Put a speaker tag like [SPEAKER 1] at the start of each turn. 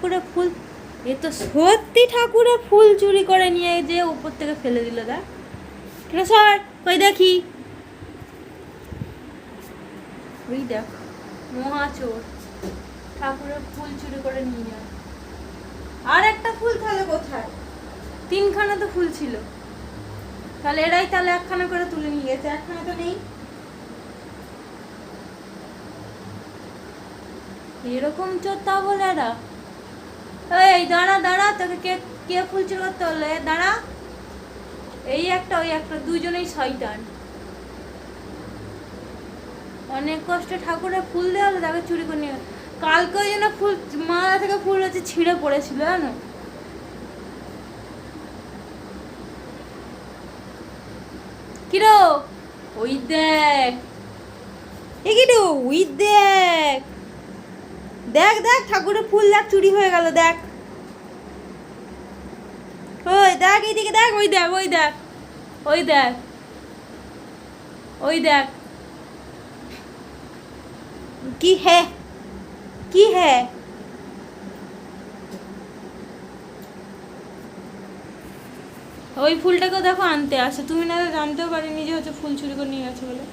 [SPEAKER 1] ঠাকুরের ফুল, এ তো সত্যি ঠাকুরের ফুল চুরি করে নিয়ে যে উপর থেকে ফেলে দিল ঠিক সর? দেখি। ওই দেখ মহাচোর ঠাকুরের ফুল চুরি করে নিয়ে যায়। আর একটা ফুল তাহলে কোথায়? তিনখানা তো ফুল ছিল। তাহলে এরাই তাহলে একখানা করে তুলে নিয়ে গেছে, একখানা তো নেই। এরকম চোর তা বলে এরা? এই, দাঁড়া দাঁড়া, তোকে কে কে ফুল চুরি করতে হলো দাঁড়া। এই একটা, ওই একটা, দুজনেই শয়তান। অনেক কষ্টে ঠাকুরের ফুল দেওয়া হলো, তাকে চুরি করে নিয়ে কালকে ওই ফুল, মালা থেকে ফুল হচ্ছে, ছিঁড়ে পড়েছিল, জানো? ওই দেখ। কিরো? ওই দেখ। দেখ দেখ, ঠাকুরের ফুল দেখ, চুরি হয়ে গেল, দেখ। দেখ, এইদিকে দেখ, ওই দেখ ওই দেখ ওই দেখ ওই দেখ। কি হ্যাঁ কি হ্যাঁ ওই ফুলটাকেও দেখো আনতে আসে। তুমি না জানতেও পারিনি যে হচ্ছে ফুল চুরি করে নিয়ে গেছে বলে।